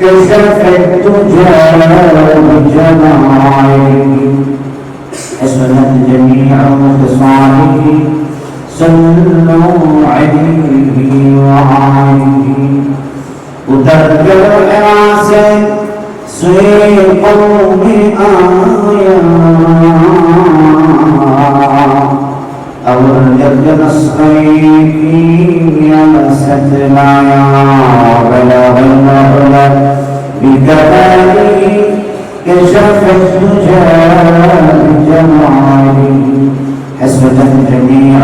كسف التجار بجمعين حسنت جميع خصاله صلوا عليه وعليه أدبر أعسى سيد قوم آيات أو الرسول يمست العيا بلغ المعلى بكماله كشف الدجى بجماله حسبت جميع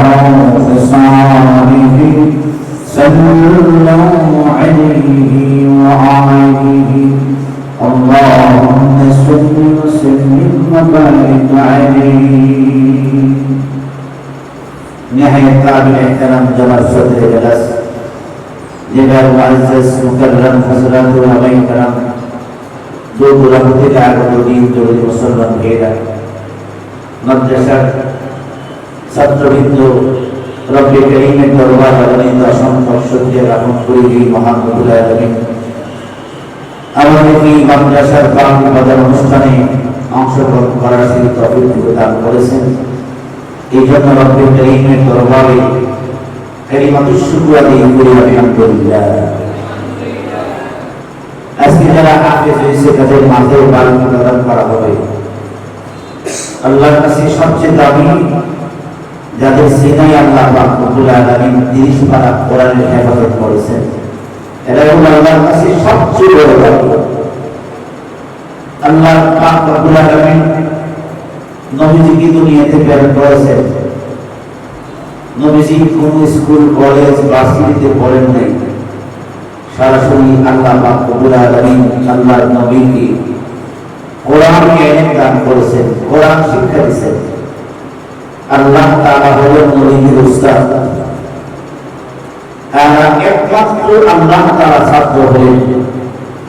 خصاله صلى الله عليه وآله اللهم صل وسلم وبارك عليه महताम जमरस मुकर्रम हज़रत करम जो रहमत आगमीन जो मुसलम भेरा मद्रसार ছাত্রবৃন্দ রব্বে করিমের দরবার আলমিন অসংখ্য সত্যি রাখুন করি এই মহান রবুল আলমিন আমাদের এই মাদ্রাসার পালন বাজার অনুষ্ঠানে অংশগ্রহণ করার সেই তফিক দান করেছেন এই জন্য রব্বে করিমের দরবারে কালিমাতুর শুকরিয়া দিয়ে করি আলহামদুলিল্লাহ। আজকে যারা হাফেজ হয়েছে, তাদের মাঝে বাল প্রদান করা হবে। আল্লাহর কাছে সবচেয়ে দামি যাদের সিনাই আল্লাহ পাক রব্বুল আলামিন 30 পারা কোরআনের হেফাজত করেছেন এরা হলো আল্লাহর কাছে সবচেয়ে বড় দামি আল্লাহ পাক রব্বুল আলামিন নবীজিকে দুনিয়াতে প্রেরণ করেছেন নবীজি কোন স্কুল, কলেজ ভার্সিটিতে পড়েন নাই। সরাসরি আল্লাহ পাক রব্বুল আলামিন আল্লাহর নবীকে কোরআনকে এনে দান করেছেন, কোরআন শিক্ষা দিয়েছেন। আল্লাহ তাআলা হলেন নবীর উস্তাদ। আর একমাত্র আল্লাহ তাআলা ছাত্র হলেন।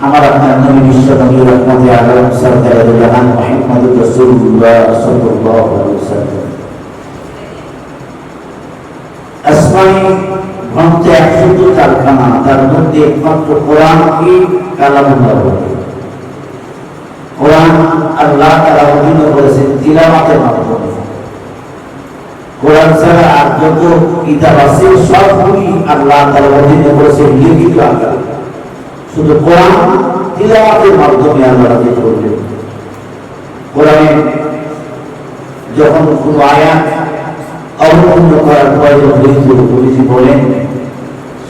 আমার আপনার নবী বিশ্ব নবী রহমতে আলম সরকার জাহান মুহাম্মদ রাসূলুল্লাহ সাল্লাল্লাহু আলাইহি ওয়াসাল্লাম। আসমানি গ্রন্থে একশত চারখানা তার মধ্যে একমাত্র কোরআনকে কালামুল্লাহ বলে কোরআন আল্লাহ করেছেন তিলাওয়াতের মাধ্যমে। কোরআন ছাড়া আর যত কিতাব আছে, সবগুলি আল্লাহ তারা অধীন করেছেন লিখিত আকার। শুধু কোরআন তিলাওয়াতের মাধ্যমে আল্লাহ রাজি করলেন। কোরআনে যখন কোনো আয়াত অবলম্বন করার প্রয়োজন হয়েছিল পুলিশ বলেন,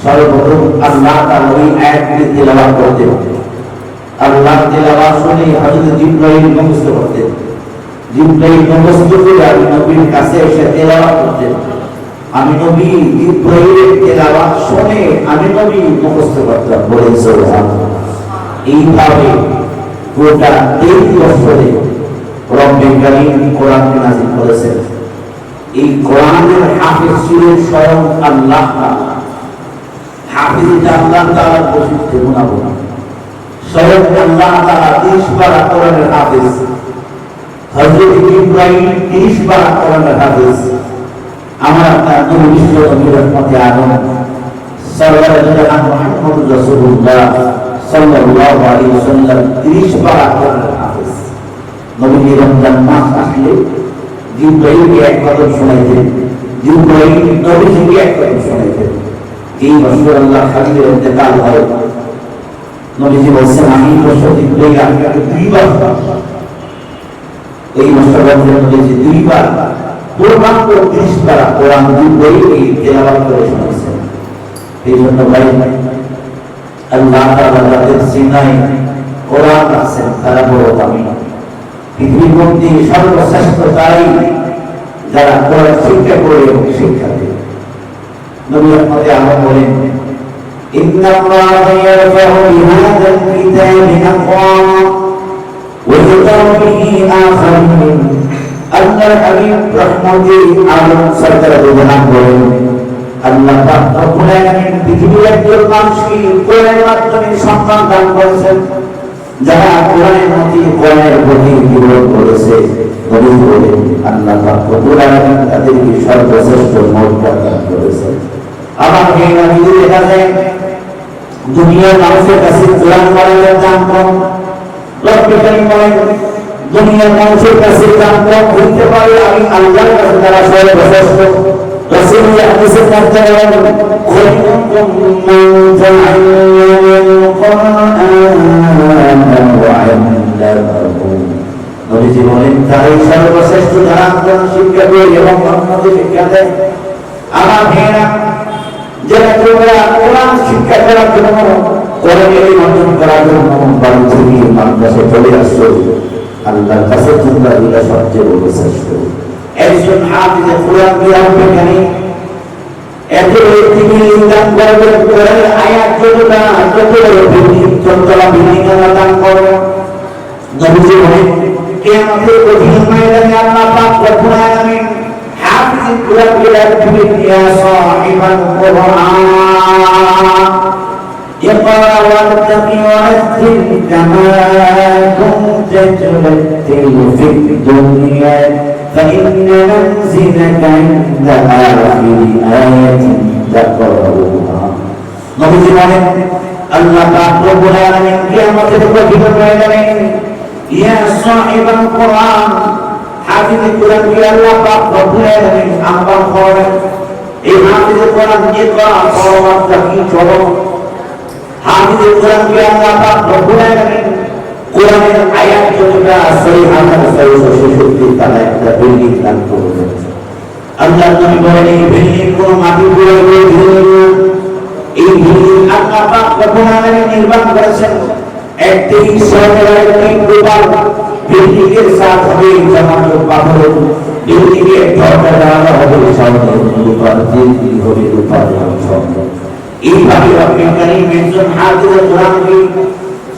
সর্বপ্রথম আল্লাহ তার ওই আয়াতগুলি তেলাওয়াত করতে আল্লাহ তেলাওয়াত শুনে হযরত জিবরাইল মুখস্থ করতেন। জিবরাইল মুখস্থ করে আমি নবীর কাছে এসে তেলাওয়াত করতেন। আমি নবী জিবরাইলের তেলাওয়াত শুনে আমি নবী মুখস্থ করতাম বলে এইভাবে গোটা তিন বছরে রব্বে কারীম কোরআন নাযিল করেছেন। এই কোরআনের হাফেজ ছিলেন স্বয়ং আল্লাহ হাফেজ আল্লাহ তাআলার বৈশিষ্ট্য গুণাগুণ স্বয়ং আল্লাহ তাআলা 30 বার কোরআনের হাফেজ। ইব্রাহিম 30 বার কোরআনের হাফেজ। আমার আপনার নবী বিশ্ব নবী রহমতে আলম সরকার জাহান মুহাম্মদ রাসূলুল্লাহ সাল্লাল্লাহু আলাইহি ওয়াসাল্লাম 30 বার কোরআনের হাফেজ। নবী রমজান মাস আসলে জিব্রাইলকে এক কদম শোনাইতেন। জিব্রাইল নবীজিকে এক কদম শোনাইতেন। এই বছর আল্লাহ খালিদের ইন্তেকাল নবীজি বলছেন, আমি বছর জিব্রাইল আপনাকে দুইবার এই বছর নবীজি দুইবার পূর্ণাঙ্গ ত্রিশ বার কোরআন জিব্রাইল এই তেলাওয়াত করে শোনাইছেন এই জন্য ভাই আল্লাহ তাআলা যাদের সিনাই কোরআন আছেন তারা বড় দামি পৃথিবীর মধ্যে সর্বশ্রেষ্ঠ তারাই যারা কোরআন শিক্ষা করে এবং শিক্ষা দেয় নবী আহমদে আহমদ বলেন إن الله يرفع بهذا الكتاب أقواما ويضع به آخرين আল্লাহর হাবিব রহমতে আলম সরকার বিধান করেন। আল্লাহ পাক রব্বুল আলামিন পৃথিবীর একজন মানুষকে কোরআনের মাধ্যমে সম্মান দান করেছেন, যারা কোরআনের মধ্যে কোরআনের প্রতি বিরোধ করেছে। নবী বলেন, আল্লাহ পাক রব্বুল আলামিন তাদেরকে সর্বশ্রেষ্ঠ মর্যাদা দান করেছেন। আমার এই নবীদের দেখা যায়, দুনিয়ার মানুষের কাছে কোরআন পড়ানোর দাম কম। রব্বিকারী বলেন দুনিয়ার মানুষের কাছে জানতাম হইতে পারে, আমি আল্লাহর কাছে তারা সবাই প্রশস্ত রসুলের হাদিসের মধ্যে বলেন খৈরুকুম মান তাআল্লামাল কুরআন ওয়া আল্লামাহু নবীজি বলেন, তারাই সর্বশ্রেষ্ঠ যারা কোরআন শিক্ষা দেয় এবং অন্যদের শিক্ষা দেয়। আমার মেয়েরা যারা তোমরা করার জন্য চলে আসছো। আল্লাহর কাছে তোমরা এটা সবচেয়ে বড় শ্রেষ্ঠ একজন হাফিজে কোরআন দিয়ে হবে এখানে এত তিনি ইনকাম করবেন কোরআনের আয়াত যতটা তত বিল্ডিং চঞ্চলা বিল্ডিং এর দান করবেন নবীজি বলেন কিয়ামতের কঠিন ময়দানে আল্লাহ পাক রব্বুল আলামিন হাফিজ কোরআন কে রাখবেন ইয়া সাহিবাল কোরআন اقرأ وارتق ورتل كما كنت ترتل في الدنيا فإن منزلك عند آخر آية تقرأها নবীজি বলেন আল্লাহ পাক রব্বুল আলামিন কিয়ামতের কঠিন ময়দানে ইয়া সাহিবাল কোরআন হাফিজ কোরআন কি আল্লাহ পাক রব্বুল আলামিন আহ্বান করেন এই হাফিজ কোরআন ইকরা পরমাত্মা কি চলো হাফিজ কোরআন কি আল্লাহ পাক রব্বুল আলামিন কোরআনের আয়াত যতটা সহি হাজার ছয়শো ছেষট্টি তারা একটা বিল্ডিং দান করবেন আল্লাহ নবী বলেন, এই বিল্ডিং কোন মাটি পুরো বিল্ডিং এই বিল্ডিং আল্লাহ পাক রব্বুল আলামিন নির্মাণ করেছেন একটি সরকার একটি গ্লোবাল বিল্ডিং এর সাথ হবে জামাত পাথর বিল্ডিং এর দরজা দেওয়া হবে স্বর্ণ রূপার দিল্লি হবে রূপার এইভাবে আপনি কারিম একজন হাফিজ কোরআন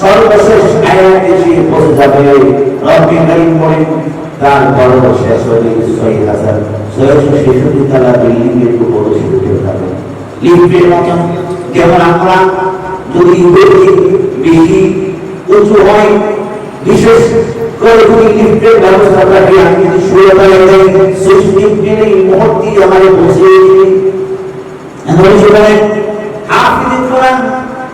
সর্বশেষ আয়াত এসে পৌঁছে যাবে রব্বি কারিম বলেন তারপর শেষ হলে ছয় হাজার ছয়শো ছেষট্টি তলা বিল্ডিং এর উপর উঠে যাবে লিফটের মতন যেমন আমরা যদি বেশি বেশি উঁচু হয়, বিশেষ করে যদি লিফটের ব্যবস্থা থাকে আমি যদি শুয়ে পাই সেই লিফটের এই মুহূর্তে আমার এমন সেখানে হাফিজ কোরআন